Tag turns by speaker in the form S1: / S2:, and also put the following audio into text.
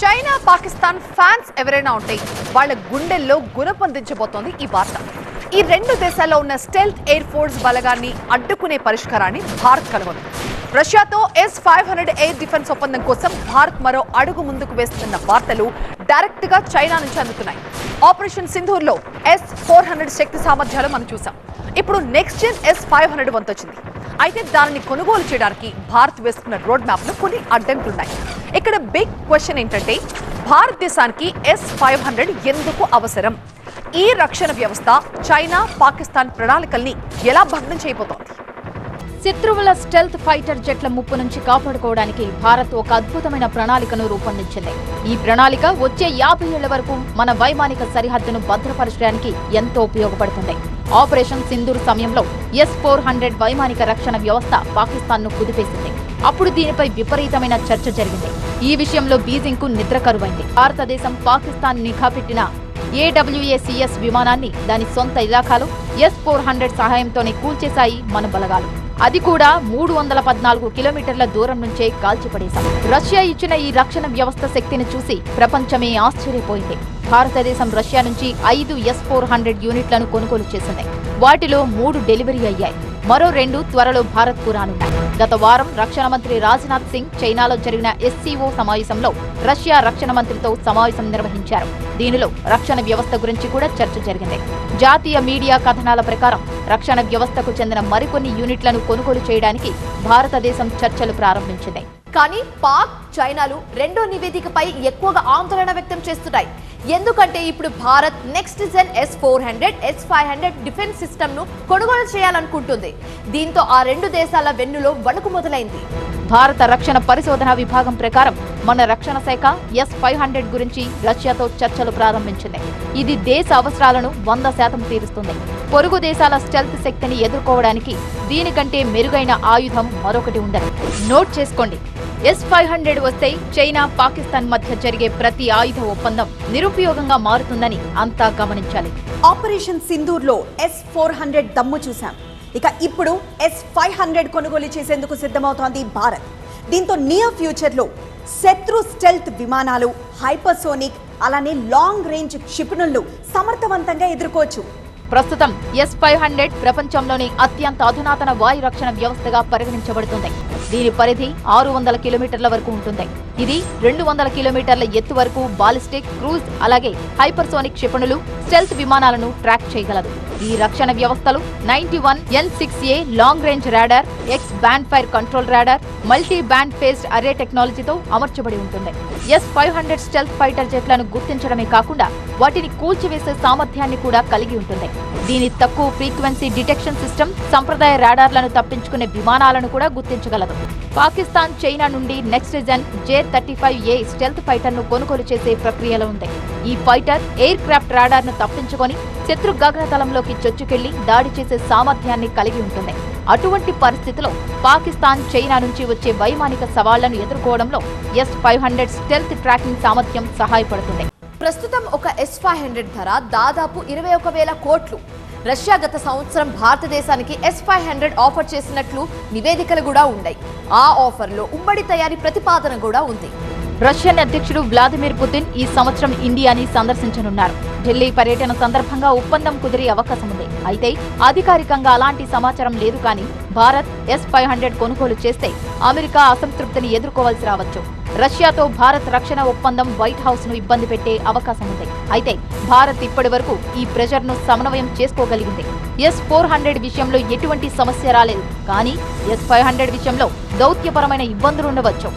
S1: China Pakistan fans ఎవరైనా ఉంటే వాళ్ళ గుండెల్లో గుణపొందించబోతోంది ఈ వార్త. ఈ రెండు దేశాల్లో ఉన్న స్టెల్త్ ఎయిర్ ఫోర్స్ బలగాన్ని అడ్డుకునే పరిష్కారాన్ని భారత్ కనుగొంది. రష్యాతో S five hundred air defence ఒప్పందం కోసం భారత్ మరో అడుగు ముందుకు వేస్తున్న వార్తలు డైరెక్ట్గా చైనా నుంచి అందుతున్నాయి. ఆపరేషన్ సింధూర్లో ఎస్ ఫోర్ హండ్రెడ్ శక్తి సామర్థ్యాలు మనం చూసాం. ఇప్పుడు next gen S five hundred వంతొచ్చింది. అయితే దానిని కొనుగోలు చేయడానికి భారత్ వేసుకున్న రోడ్ మ్యాప్లో కొన్ని అడ్డంకులున్నాయి. ఇక్కడ బిగ్ క్వశ్చన్ ఏంటంటే భారతదేశానికి ఎస్ ఫైవ్ హండ్రెడ్ ఎందుకు అవసరం? ఈ రక్షణ వ్యవస్థ చైనా పాకిస్తాన్ ప్రణాళికల్ని ఎలా భగ్నం చేయబోతోంది?
S2: శత్రువుల స్టెల్త్ ఫైటర్ జెట్ల ముప్పు నుంచి కాపాడుకోవడానికి భారత్ ఒక అద్భుతమైన ప్రణాళికను రూపొందించింది. ఈ ప్రణాళిక వచ్చే యాభై ఏళ్ళ వరకు మన వైమానిక సరిహద్దును భద్రపరచడానికి ఎంతో ఉపయోగపడుతుంది. ఆపరేషన్ సింధూర్ సమయంలో ఎస్ ఫోర్ హండ్రెడ్ వైమానిక రక్షణ వ్యవస్థ పాకిస్తాన్ను కుదిపేసింది. అప్పుడు దీనిపై విపరీతమైన చర్చ జరిగింది. ఈ విషయంలో బీజింగ్కు నిద్ర కరువైంది. భారతదేశం పాకిస్తాన్ నిఘా పెట్టిన A W A C S విమానాన్ని దాని సొంత ఇలాఖాలు ఎస్ ఫోర్ హండ్రెడ్ సహాయంతోనే కూల్చేశాయి మన బలగాలు అది కూడా మూడు వందల పద్నాలుగు కిలోమీటర్ల దూరం నుంచే కాల్చిపడేశాం. రష్యా ఇచ్చిన ఈ రక్షణ వ్యవస్థ శక్తిని చూసి ప్రపంచమే ఆశ్చర్యపోయింది. భారతదేశం రష్యా నుంచి ఐదు ఎస్ ఫోర్ హండ్రెడ్ యూనిట్లను కొనుగోలు చేసింది. వాటిలో మూడు డెలివరీ అయ్యాయి. మరో రెండు త్వరలో భారత్కు రానున్నాయి. గత వారం రక్షణ మంత్రి రాజ్నాథ్ సింగ్ చైనాలో జరిగిన ఎస్సీఓ సమావేశంలో రష్యా రక్షణ మంత్రితో సమావేశం నిర్వహించారు. దీనిలో రక్షణ వ్యవస్థ గురించి కూడా చర్చ జరిగింది. జాతీయ మీడియా కథనాల ప్రకారం రక్షణ వ్యవస్థకు చెందిన మరికొన్ని యూనిట్లను కొనుగోలు చేయడానికి భారతదేశం చర్చలు ప్రారంభించింది.
S3: కానీ పాక్ చైనాలు రెండో నివేదికపై ఎక్కువగా ఆందోళన వ్యక్తం చేస్తున్నాయి. ఎందుకంటే ఇప్పుడు Bharat next gen S four hundred S five hundred defence సిస్టమ్ను కొనుగోలు చేయాలనుకుంటుంది. దీంతో ఆ రెండు దేశాల వెన్నులో వణుకు మొదలైంది.
S2: భారత రక్షణ పరిశోధన విభాగం ప్రకారం మన రక్షణ శాఖ ఎస్ ఫైవ్ హండ్రెడ్ గురించి రష్యాతో చర్చలు ప్రారంభించింది. ఇది దేశ అవసరాలను వంద శాతం తీరుస్తుంది. పొరుగు దేశాల స్టెల్త్ శక్తిని ఎదుర్కోవడానికి దీనికంటే మెరుగైన ఆయుధం మరొకటి ఉండదు నోట్ చేసుకోండి. ఎస్ ఫైవ్ హండ్రెడ్ వస్తే చైనా పాకిస్తాన్ మధ్య జరిగే ప్రతి ఆయుధ ఒప్పందం నిరుపయోగంగా మారుతుందని అంతా గమనించాలి.
S4: ఆపరేషన్ సింధూర్లో ఎస్ ఫోర్ హండ్రెడ్ దమ్ము చూశాం. ఇక ఇప్పుడు ఎస్ ఫైవ్ హండ్రెడ్ కొనుగోలు చేసేందుకు సిద్ధమవుతోంది భారత్. దీంతో నియర్ ఫ్యూచర్లో శత్రు స్టెల్త్ విమానాలు హైపర్సోనిక్ అలానే లాంగ్ రేంజ్ క్షిపణులను సమర్థవంతంగా ఎదుర్కోవచ్చు.
S2: ప్రస్తుతం ఎస్ ఫైవ్ హండ్రెడ్ ప్రపంచంలోని అత్యంత అధునాతన వాయు రక్షణ వ్యవస్థగా పరిగణించబడుతుంది. దీని పరిధి ఆరు వందల కిలోమీటర్ల వరకు ఉంటుంది. ఇది రెండు వందల కిలోమీటర్ల ఎత్తు వరకు బాలిస్టిక్ క్రూజ్ అలాగే హైపర్సోనిక్ క్షిపణులు స్టెల్త్ విమానాలను ట్రాక్ చేయగలదు. ఈ రక్షణ వ్యవస్థలు ninety one N six A long range radar X band fire control radar multi band phased array టెక్నాలజీతో అమర్చబడి ఉంటుంది. S five hundred stealth fighter జెట్లను గుర్తించడమే కాకుండా వాటిని కూల్చివేసే సామర్థ్యాన్ని కూడా కలిగి ఉంటుంది. దీని తక్కువ ఫ్రీక్వెన్సీ డిటెక్షన్ సిస్టమ్ సంప్రదాయ రాడార్లను తప్పించుకునే విమానాలను కూడా గుర్తించగలదు. పాకిస్తాన్ చైనా నుండి next gen J thirty five A stealth ఫైటర్ను కొనుగోలు చేసే ప్రక్రియలో ఉంది. ఈ ఫైటర్ ఎయిర్ క్రాఫ్ట్ రాడార్ను తప్పించుకొని శత్రు గగనతలంలోకి చొచ్చుకెళ్ళి దాడి చేసే సామర్థ్యాన్ని కలిగి ఉంటుంది. అటువంటి పరిస్థితిలో పాకిస్తాన్ చైనా నుంచి వచ్చే వైమానిక సవాళ్ళను ఎదుర్కోవడంలో S five hundred stealth tracking సామర్థ్యం సహాయపడుతుంది.
S3: ప్రస్తుతం ఒక ఎస్ ఫైవ్ హండ్రెడ్ ధర దాదాపు ఇరవై ఒక వేల కోట్లు. రష్యా గత సంవత్సరం భారతదేశానికి ఎస్ ఫైవ్ హండ్రెడ్ ఆఫర్ చేసినట్లు నివేదికలు కూడా ఉన్నాయి. ఆ ఆఫర్లో ఉమ్మడి తయారీ ప్రతిపాదన కూడా ఉంది.
S2: రష్యన్ అధ్యక్షుడు వ్లాదిమిర్ పుతిన్ ఈ సంవత్సరం ఇండియాని సందర్శించనున్నారు. ఢిల్లీ పర్యటన సందర్భంగా ఒప్పందం కుదిరే అవకాశం ఉంది. అయితే అధికారికంగా అలాంటి సమాచారం లేదు కానీ భారత్ ఎస్ ఫైవ్ హండ్రెడ్ కొనుగోలు చేస్తే అమెరికా అసంతృప్తిని ఎదుర్కోవాల్సి రావచ్చు. రష్యాతో భారత్ రక్షణ ఒప్పందం వైట్ హౌస్ను ఇబ్బంది పెట్టే అవకాశం ఉంది. అయితే భారత్ ఇప్పటి వరకు ఈ ప్రెషర్ను సమన్వయం చేసుకోగలిగింది. ఎస్ ఫోర్ హండ్రెడ్ విషయంలో ఎటువంటి సమస్య రాలేదు. కానీ ఎస్ ఫైవ్ హండ్రెడ్ విషయంలో దౌత్యపరమైన ఇబ్బందులు ఉండవచ్చు.